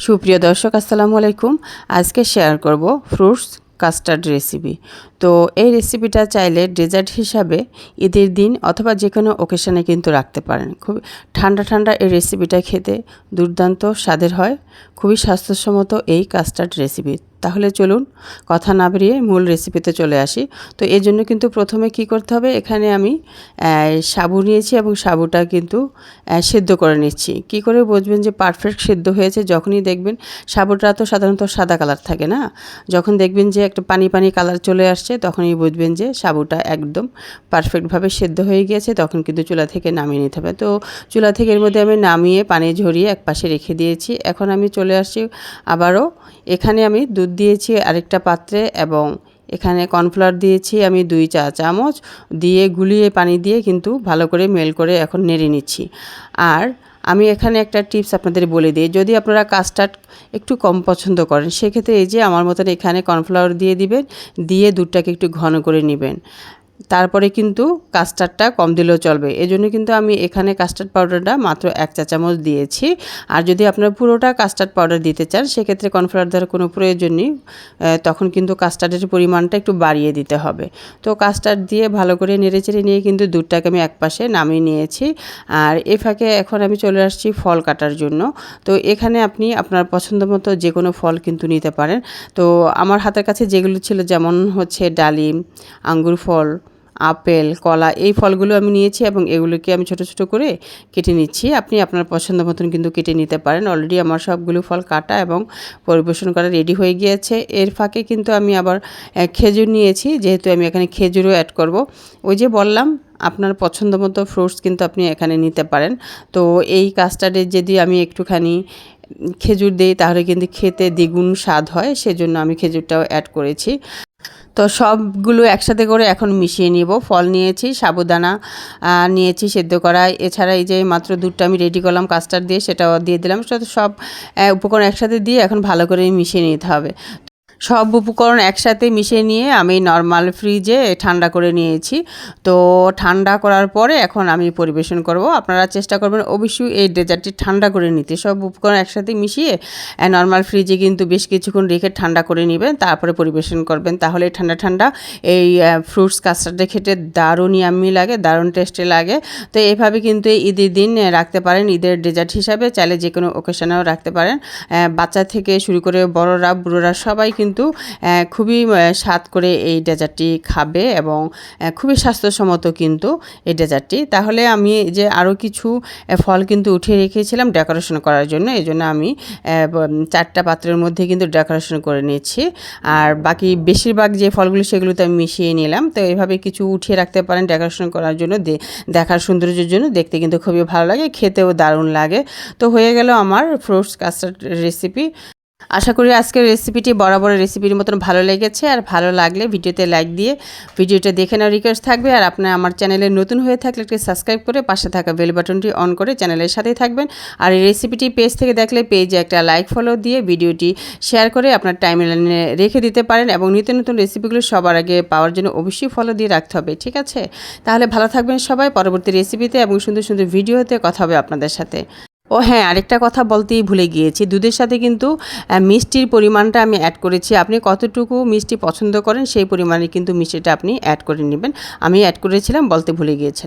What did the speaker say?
সুপ্রিয় দর্শক, আসসালামু আলাইকুম। আজকে শেয়ার করব ফ্রুটস কাস্টার্ড রেসিপি তো এই রেসিপিটা চাইলে ডেজার্ট হিসাবে ঈদের দিন অথবা যে কোনো ওকেশানে কিন্তু রাখতে পারেন। খুব ঠান্ডা ঠান্ডা এই রেসিপিটা খেতে দুর্দান্ত স্বাদের হয়। খুবই স্বাস্থ্যসম্মত এই কাস্টার্ড রেসিপি তাহলে চলুন কথা না বেরিয়ে মূল রেসিপিতে চলে আসি। তো এই জন্য কিন্তু প্রথমে কি করতে হবে? এখানে আমি সাবু নিয়েছি এবং সাবুটা কিন্তু সেদ্ধ করে নিচ্ছি। কি করে বুঝবেন যে পারফেক্ট সেদ্ধ হয়েছে? যখনই দেখবেন সাবুটা তো সাধারণত সাদা কালার থাকে না? যখন দেখবেন যে একটা পানি পানি কালার চলে আসছে, তখনই বুঝবেন যে সাবুটা একদম পারফেক্টভাবে সেদ্ধ হয়ে গিয়েছে, তখন কিন্তু চুলা থেকে নামিয়ে নিতে হবে। তো চুলা থেকে এর মধ্যে আমি নামিয়ে, পানি ঝরিয়ে এক পাশে রেখে দিয়েছি। এখন আমি চলে আসছি আবারও। এখানে আমি দুধ দিয়েছি আরেকটা পাত্রে এবং এখানে কর্নফ্লাওয়ার দিয়েছি আমি দুই চা চামচ, দিয়ে গুলিয়ে পানি দিয়ে কিন্তু ভালো করে মেল করে এখন নেড়ে নিচ্ছি। আর আমি এখানে একটা টিপস আপনাদের বলে দিই, যদি আপনারা কাস্টার্ড একটু কম পছন্দ করেন, সেক্ষেত্রে এই যে আমার মতন এখানে কর্নফ্লাওয়ার দিয়ে দিবেন, দিয়ে দুধটাকে একটু ঘন করে নেবেন। তারপরে কিন্তু কাস্টার্ডটা কম দিলেও চলবে। এজন্য কিন্তু আমি এখানে কাস্টার্ড পাউডারটা মাত্র এক চা চামচ দিয়েছি। আর যদি আপনারা পুরোটা কাস্টার্ড পাউডার দিতে চান, সেক্ষেত্রে কর্নফ্লাওয়ার দেওয়ার কোনো প্রয়োজন নেই। তখন কিন্তু কাস্টার্ডের পরিমাণটা একটু বাড়িয়ে দিতে হবে। তো কাস্টার্ড দিয়ে ভালো করে নেড়েচেড়ে নিয়ে কিন্তু দুধটাকে আমি একপাশে নামিয়ে নিয়েছি। আর এ ফাঁকে এখন আমি চলে আসছি ফল কাটার জন্য। তো এখানে আপনি আপনার পছন্দ মতো যে কোনো ফল কিন্তু নিতে পারেন। তো আমার হাতের কাছে যেগুলো ছিল যেমন হচ্ছে ডালিম, আঙ্গুর ফল আপেল, কলা এই ফলগুলো আমি নিয়েছি এবং এগুলোকে আমি ছোট ছোট করে কেটে নিচ্ছি। আপনি আপনার পছন্দ মতন কিন্তু কেটে নিতে পারেন। অলরেডি আমার সবগুলো ফল কাটা এবং পরিবেশন করা রেডি হয়ে গিয়েছে। এর ফাঁকে কিন্তু আমি আবার খেজুর নিয়েছি। যেহেতু আমি এখানে খেজুরও অ্যাড করব। ওই যে বললাম, আপনার পছন্দ মতো ফ্রুটস কিন্তু আপনি এখানে নিতে পারেন। তো এই কাস্টার্ডে যদি আমি একটুখানি খেজুর দিই, তাহলে কিন্তু খেতে দ্বিগুণ স্বাদ হয়। সেজন্য আমি খেজুরটাও অ্যাড করেছি। তো সবগুলো একসাথে করে এখন মিশিয়ে নিব। ফল নিয়েছি, সাবুদানা নিয়েছি, সেদ্ধ করা। এছাড়া এই যে মাত্র দুধটা আমি রেডি করলাম কাস্টার্ড দিয়ে, সেটাও দিয়ে দিলাম। সেটা সব উপকরণ একসাথে দিয়ে এখন ভালো করে মিশিয়ে নিতে হবে। সব উপকরণ একসাথে মিশিয়ে নিয়ে আমি নর্মাল ফ্রিজে ঠান্ডা করে নিয়েছি। তো ঠান্ডা করার পরে এখন আমি পরিবেশন করব। আপনারা চেষ্টা করবেন অবশ্যই এই ডেজার্টটি ঠান্ডা করে নিতে। সব উপকরণ একসাথে মিশিয়ে নর্মাল ফ্রিজে কিন্তু বেশ কিছুক্ষণ রেখে ঠান্ডা করে নেবেন, তারপরে পরিবেশন করবেন। তাহলে ঠান্ডা ঠান্ডা এই ফ্রুটস কাস্টার্ডে খেতে দারুণ ইয়াম্মি লাগে, দারুণ টেস্টে লাগে। তো এইভাবে কিন্তু ঈদের দিন রাখতে পারেন। ঈদের ডেজার্ট হিসাবে চাইলে যে কোনো ওকেশনেও রাখতে পারেন। বাচ্চা থেকে শুরু করে বড়রা, বুড়োরা সবাই কিন্তু আহ, খুবই স্বাদ করে এই ডেজার্টটি খাবে এবং খুবই স্বাস্থ্যসম্মত কিন্তু এই ডেজার্টটি। তাহলে আমি যে আরও কিছু ফল কিন্তু উঠিয়ে রেখেছিলাম ডেকোরেশন করার জন্য এই জন্য আমি চারটা পাত্রের মধ্যে কিন্তু ডেকোরেশন করে নিয়েছি। আর বাকি বেশিরভাগ যে ফলগুলো সেগুলোতে আমি মিশিয়ে নিলাম। তো এভাবে কিছু উঠিয়ে রাখতে পারেন ডেকোরেশন করার জন্য দেখার সৌন্দর্যের জন্য। দেখতে কিন্তু খুবই ভালো লাগে খেতেও দারুণ লাগে। তো হয়ে গেল আমার ফ্রুটস কাস্টার্ড রেসিপি। আশা করি আজকের রেসিপিটি বরাবর রেসিপির মতন ভালো লেগেছে। আর ভালো লাগলে ভিডিওতে লাইক দিয়ে ভিডিওটা দেখে নেওয়ার রিকোয়েস্ট থাকবে। আর আপনার আমার চ্যানেলে নতুন হয়ে থাকলে একটি সাবস্ক্রাইব করে পাশে থাকা বেল বাটনটি অন করে চ্যানেলের সাথেই থাকবেন। আর এই রেসিপিটি পেজ থেকে দেখলে পেজে একটা লাইক ফলো দিয়ে ভিডিওটি শেয়ার করে আপনার টাইম লাইনে রেখে দিতে পারেন এবং নিত্য নতুন রেসিপিগুলো সবার আগে পাওয়ার জন্য অবশ্যই ফলো দিয়ে রাখতে হবে, ঠিক আছে? তাহলে ভালো থাকবেন সবাই। পরবর্তী রেসিপিতে এবং সুন্দর সুন্দর ভিডিওতে কথা হবে আপনাদের সাথে। ও হ্যাঁ আরেকটা কথা বলতেই ভুলে গিয়েছি। দুধের সাথে কিন্তু মিষ্টির পরিমাণটা আমি অ্যাড করেছি। আপনি কতটুকু মিষ্টি পছন্দ করেন, সেই পরিমাণে কিন্তু মিষ্টিটা আপনি অ্যাড করে নেবেন। আমি অ্যাড করেছিলাম বলতে ভুলে গিয়েছিলাম।